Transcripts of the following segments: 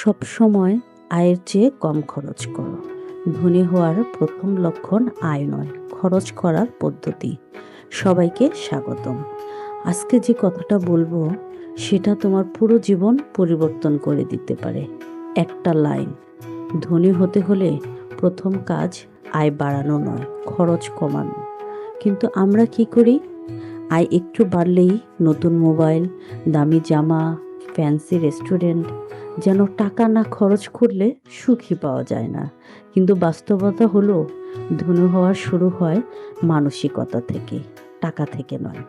সবসময় আয়ের চেয়ে কম খরচ করো। ধনী হওয়ার প্রথম লক্ষণ আয় নয়, খরচ করার পদ্ধতি। সবাইকে স্বাগতম। আজকে যে কথাটা বলব, সেটা তোমার পুরো জীবন পরিবর্তন করে দিতে পারে। একটা লাইন, ধনী হতে হলে প্রথম কাজ আয় বাড়ানো নয়, খরচ কমানো। কিন্তু আমরা কি করি? আয় একটু বাড়লেই নতুন মোবাইল, দামি জামা ফ্যান্সি রেস্টুরেন্ট, যেন টাকা না খরচ করলে সুখী পাওয়া যায় না। কিন্তু বাস্তবতা হলো, ধনী হওয়া শুরু হয় মানসিকতা থেকে, টাকা থেকে নয়।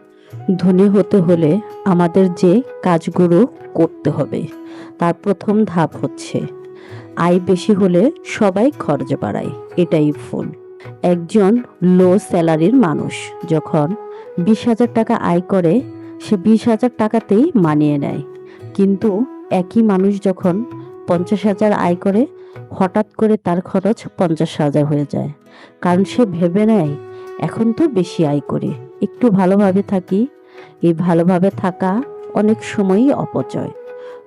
ধনী হতে হলে আমাদের যে কাজগুলো করতে হবে, তার প্রথম ধাপ হচ্ছে, আয় বেশি হলে সবাই খরচ বাড়ায়, এটাই ভুল। একজন লো স্যালারির মানুষ যখন বিশ হাজার টাকা আয় করে, সে বিশ হাজার টাকাতেই মানিয়ে নেয়। কিন্তু একই মানুষ যখন পঞ্চাশ হাজার আয় করে, হঠাৎ করে তার খরচ পঞ্চাশ হাজার হয়ে যায়। কারণ সে ভেবে নেয়, এখন তো বেশি আয় করি। একটু ভালোভাবে থাকি। এই ভালোভাবে থাকা অনেক সময়ই অপচয়।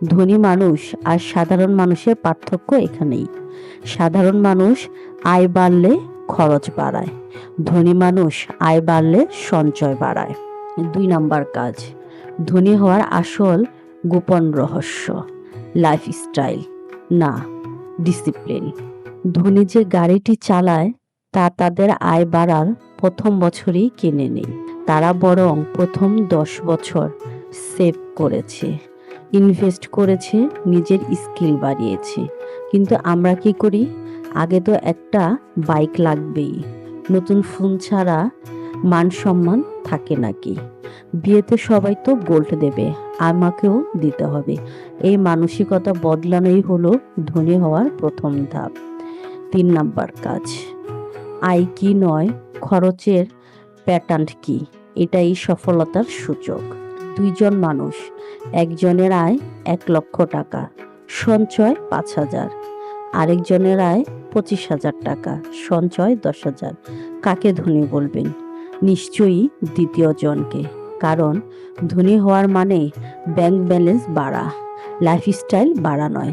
ধনী মানুষ আর সাধারণ মানুষের পার্থক্য এখানেই। সাধারণ মানুষ আয় বাড়লে খরচ বাড়ায়। ধনী মানুষ আয় বাড়লে সঞ্চয় বাড়ায়। দুই নাম্বার কাজ। ধনী হওয়ার আসল গোপন রহস্য লাইফস্টাইল না ডিসিপ্লিন ধনী যে গাড়িটি চালায়, তা তাদের আয় বাড়ার প্রথম বছরই কিনে নেই তারা বরং প্রথম দশ বছর সেভ করেছে। ইনভেস্ট করেছে, নিজের স্কিল বাড়িয়েছে। কিন্তু আমরা কি করি? আগে তো একটা বাইক লাগবেই। নতুন ফোন ছাড়া মান সম্মান থাকে নাকি? বিয়েতে সবাই তো গোল্ড দেবে, আমাকেও দিতে হবে। এই মানসিকতা বদলানোই হলো ধনী হওয়ার প্রথম ধাপ। তিন নাম্বার কাজ। আয় কি নয়, খরচের প্যাটার্ন কি? এটাই সফলতার সূচক। দুইজন মানুষ, একজনের আয় এক লক্ষ টাকা, সঞ্চয় পাঁচ হাজার। আরেকজনের আয় পঁচিশ হাজার টাকা, সঞ্চয় দশ হাজার। কাকে ধনী বলবেন? নিশ্চয়ই দ্বিতীয় জনকে। কারণ ধনী হওয়ার মানে ব্যাংক ব্যালেন্স বাড়া লাইফস্টাইল বাড়া নয়।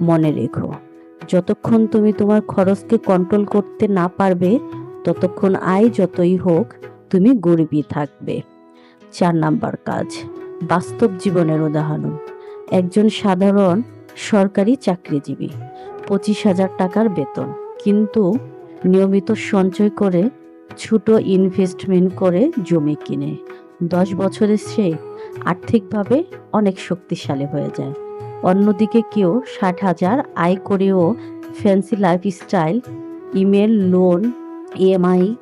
মনে রেখো, যতক্ষণ তুমি তোমার খরচকে কন্ট্রোল করতে না পারবে, ততক্ষণ আয় যতই হোক, তুমি গরিবই থাকবে। চার নাম্বার কাজ, বাস্তব জীবনের উদাহরণ। একজন সাধারণ সরকারি চাকরিজীবী, পঁচিশ হাজার টাকার বেতন, কিন্তু নিয়মিত সঞ্চয় করে ছোট ইনভেস্টমেন্ট করে জমি কিনে। দশ বছরে সে আর্থিকভাবে অনেক শক্তিশালী হয়ে যায়। অন্যদিকে কেউ ষাট হাজার আয় করেও fancy lifestyle email loan EMI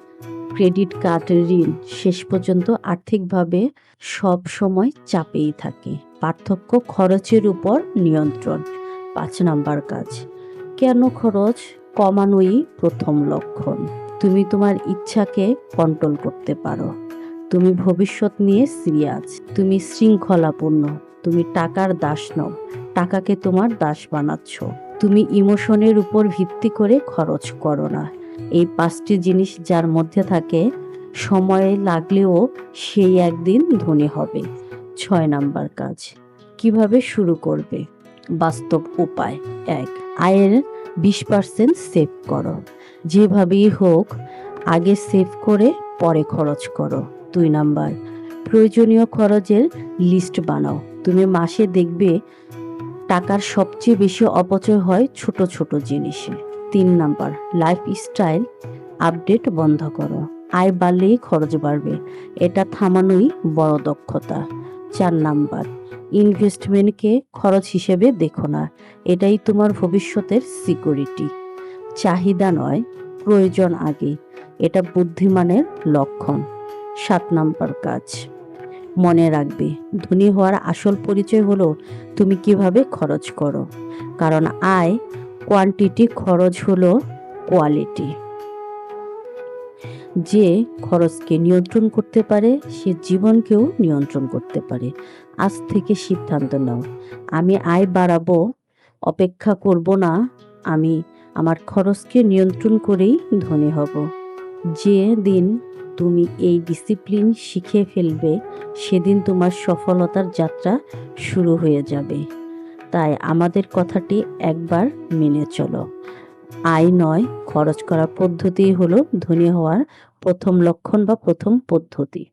credit card ঋণ শেষ পর্যন্ত আর্থিকভাবে সব সময় চাপেই থাকে। পার্থক্য খরচের উপর নিয়ন্ত্রণ। পাঁচ নাম্বার কাজ। কেন খরচ কমানোই প্রথম লক্ষণ। তুমি তোমার ইচ্ছাকে কন্ট্রোল করতে পারো। তুমি ভবিষ্যৎ নিয়ে সিরিয়াস তুমি শৃঙ্খলাপূর্ণ। তুমি টাকার দাস নও। টাকাকে তোমার দাস বানাচ্ছ। তুমি ইমোশনের উপর ভিত্তি করে খরচ করো না। এই পাঁচটি জিনিস যার মধ্যে থাকে, সময় লাগলেও সেই একদিন ধনী হবে। ছয় নাম্বার কাজ। কীভাবে শুরু করবে? বাস্তব উপায়। এক, আয়ের বিশ পার্সেন্ট সেভ করো। যেভাবেই হোক, আগে সেভ করে পরে খরচ করো। দুই নাম্বার, প্রয়োজনীয় খরচের লিস্ট বানাও। তুমি মাসে দেখবে টাকার সবচেয়ে বেশি অপচয় হয় ছোট ছোট জিনিসে। তিন নাম্বার লাইফ স্টাইল আপডেট বন্ধ করো। আয় বাড়লেই খরচ বাড়বে। এটা থামানোই বড় দক্ষতা। চার নাম্বার ইনভেস্টমেন্টকে খরচ হিসেবে দেখো না। এটাই তোমার ভবিষ্যতের সিকিউরিটি। চাহিদা নয়, প্রয়োজন আগে। এটা বুদ্ধিমানের লক্ষণ। সাত নাম্বার কাজ। মনে রাখবে, ধনী হওয়ার আসল পরিচয় হলো তুমি কীভাবে খরচ করো। কারণ আয় কোয়ান্টিটি খরচ হলো কোয়ালিটি যে খরচকে নিয়ন্ত্রণ করতে পারে, সে জীবনকেও নিয়ন্ত্রণ করতে পারে। আজ থেকে সিদ্ধান্ত নাও। আমি আয় বাড়াবো, অপেক্ষা করব না। আমি আমার খরচকে নিয়ন্ত্রণ করেই ধনী হব। যে দিন তুমি এই ডিসিপ্লিন শিখে ফেলবে, সেদিন তোমার সফলতার যাত্রা শুরু হয়ে যাবে। তাই আমাদের কথাটি একবার মেনে চলো। আয় নয়, খরচ করার পদ্ধতি হলো ধনী হওয়ার প্রথম লক্ষণ বা প্রথম পদ্ধতি।